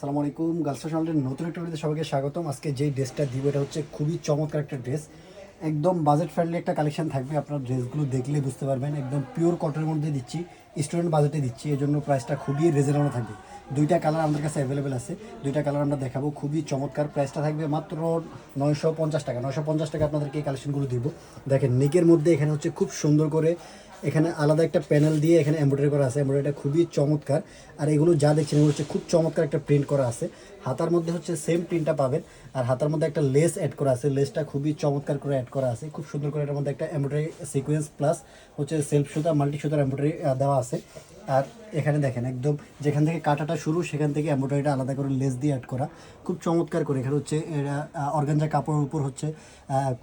সালামু আলাইকুম, গার্লস ফ্যাশনের নতুন একটা ভিডিওতে সবাইকে স্বাগতম। আজকে যেই ড্রেসটা দিব, এটা হচ্ছে খুবই চমৎকার একটা ড্রেস। একদম বাজেট ফ্রেন্ডলি একটা কালেকশন থাকবে। আপনার ড্রেসগুলো দেখলে বুঝতে পারবেন, একদম পিওর কটনের মধ্যে দিচ্ছি স্টুডেন্ট বাজেটে দিচ্ছি এই জন্য প্রাইসটা খুবই রিজনেবল থাকবে। দুইটা কালার আমাদের কাছে অ্যাভেলেবেল আছে। দুইটা কালার আমরা দেখাবো, খুবই চমৎকার। প্রাইসটা থাকবে মাত্র নয়শো পঞ্চাশ টাকা। নয়শো পঞ্চাশ টাকা আপনাদেরকে এই কালেকশনগুলো দিব। দেখেন নেকের মধ্যে এখানে হচ্ছে খুব সুন্দর করে এখানে আলাদা একটা প্যানেল দিয়ে এখানে এমব্রয়ডারি করা আছে। এমব্রয়ডারিটা খুবই চমৎকার। আর এগুলো যা দেখছেন, এগুলো হচ্ছে খুব চমৎকার একটা প্রিন্ট করা আছে। হাতার মধ্যে হচ্ছে সেম প্রিন্টটা পাবেন। আর হাতার মধ্যে একটা লেস অ্যাড করা আছে। লেসটা খুবই চমৎকার করে অ্যাড করা আছে। খুব সুন্দর করে এটার মধ্যে একটা এমব্রয়ডারি সিকোয়েন্স প্লাস হচ্ছে সেলফ সুতা মাল্টি সুতার এমব্রয়ডারি দেওয়া আছে। আর এখানে দেখেন একদম যেখান থেকে কাটাটা শুরু, সেখান থেকে এমব্রয়ডারিটা আলাদা করে লেস দিয়ে অ্যাড করা। খুব চমৎকার করে এখানে হচ্ছে অর্গানজা কাপড়ের উপর হচ্ছে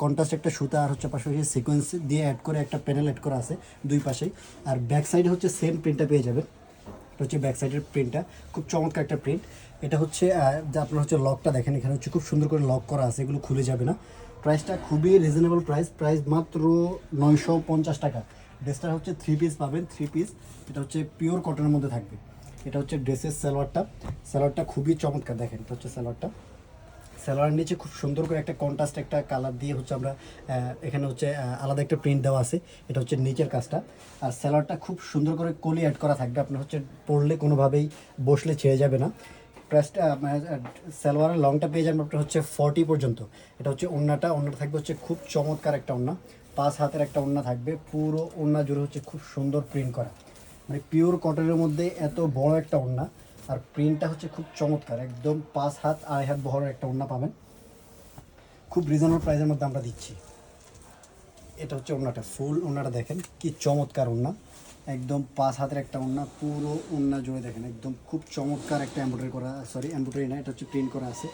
কন্ট্রাস্ট একটা সুতা আর হচ্ছে পাশাপাশি সিকোয়েন্স দিয়ে অ্যাড করে একটা প্যানেল অ্যাড করা আছে দুই পাশেই। আর ব্যাক সাইডে হচ্ছে সেম প্রিন্টটা পেয়ে যাবেন। এটা হচ্ছে ব্যাক সাইডের প্রিন্টটা খুব চমৎকার একটা প্রিন্ট এটা হচ্ছে আপনার হচ্ছে লকটা দেখেন, এখানে হচ্ছে খুব সুন্দর করে লক করা আছে, এগুলো খুলে যাবে না। প্রাইসটা খুবই রিজনেবল প্রাইস প্রাইস মাত্র নয়শো পঞ্চাশ টাকা। ড্রেসটা হচ্ছে থ্রি পিস পাবেন থ্রি পিস এটা হচ্ছে পিওর কটনের মধ্যে থাকবে। এটা হচ্ছে ড্রেসের সালোয়ারটা সালোয়ারটা খুবই চমৎকার, দেখেন, এটা হচ্ছে সালোয়ারটা সালোয়ার নিচে খুব সুন্দর করে একটা কন্ট্রাস্ট একটা কালার দিয়ে হচ্ছে আমরা এখানে হচ্ছে আলাদা একটা প্রিন্ট দেওয়া আছে। এটা হচ্ছে নিচের কাজটা। আর সালোয়ারটা খুব সুন্দর করে কলি অ্যাড করা থাকবে। আপনার হচ্ছে পরলে কোনোভাবেই বসলে ছেড়ে যাবে না। প্রাইসটা সালোয়ারের লংটা পেয়ে যাবেন আপনার হচ্ছে ফর্টি পর্যন্ত। এটা হচ্ছে ওড়নাটা ওড়নাটা থাকবে হচ্ছে খুব চমৎকার একটা ওড়না পাঁচ হাতের একটা ওড়না থাকবে। পুরো ওড়না জুড়ে হচ্ছে খুব সুন্দর প্রিন্ট করা। মানে পিওর কটনের মধ্যে এত বড় একটা ওড়না আর প্রিন্টটা হচ্ছে খুব চমৎকার, একদম পাঁচ হাত, আড়াই হাত বহরের একটা ওড়না পাবেন। খুব রিজনেবল প্রাইসের মধ্যে আমরা দিচ্ছি। এটা হচ্ছে ওড়নাটা ফুল ওড়নাটা দেখেন, কি চমৎকার ওড়না। একদম পাঁচ হাতের একটা ওড়না, পুরো ওড়না জুড়ে দেখেন, একদম খুব চমৎকার একটা এমব্রয়ডারি করা সরি এমব্রয়ডারি না, এটা হচ্ছে প্রিন্ট করা আছে।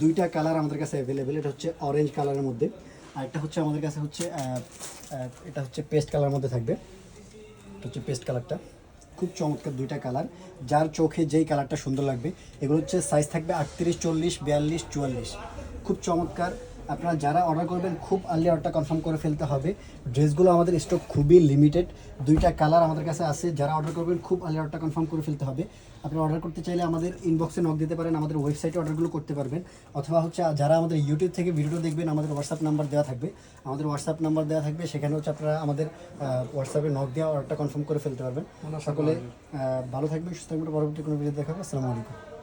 দুইটা কালার আমাদের কাছে অ্যাভেলেবেল এটা হচ্ছে অরেঞ্জ কালারের মধ্যে। আর একটা হচ্ছে আমাদের কাছে হচ্ছে এটা হচ্ছে পেস্ট কালারের মধ্যে থাকবে। এটা হচ্ছে পেস্ট কালারটা খুব চমৎকার দুইটা কালার যার চোখে যেই কালারটা সুন্দর লাগবে, এগুলো হচ্ছে সাইজ থাকবে আটত্রিশ, চল্লিশ, বিয়াল্লিশ, চুয়াল্লিশ। খুব চমৎকার। আপনারা যারা অর্ডার করবেন খুব আর্লি অর্ডারটা কনফার্ম করে ফেলতে হবে। ড্রেসগুলো আমাদের স্টক খুবই লিমিটেড দুইটা কালার আমাদের কাছে আছে। যারা অর্ডার করবেন খুব আর্লি অর্ডারটা কনফার্ম করে ফেলতে হবে। আপনি অর্ডার করতে চাইলে আমাদের ইনবক্সে নক দিতে পারেন আমাদের ওয়েবসাইটে অর্ডারগুলো করতে পারবেন। অথবা হচ্ছে যারা আমাদের ইউটিউব থেকে ভিডিও দেখবেন আমাদের হোয়াটসঅ্যাপ নাম্বার দেওয়া থাকবে। আমাদের হোয়াটসঅ্যাপ নাম্বার দেওয়া থাকবে। সেখানে হচ্ছে আপনারা আমাদের হোয়াটসঅ্যাপে নক দেওয়া অর্ডারটা কনফার্ম করে ফেলতে পারবেন। সকলে ভালো থাকবেন সুস্থ থাকবেন। পরবর্তী কোনো ভিডিও দেখাবে। আসসালামু আলাইকুম।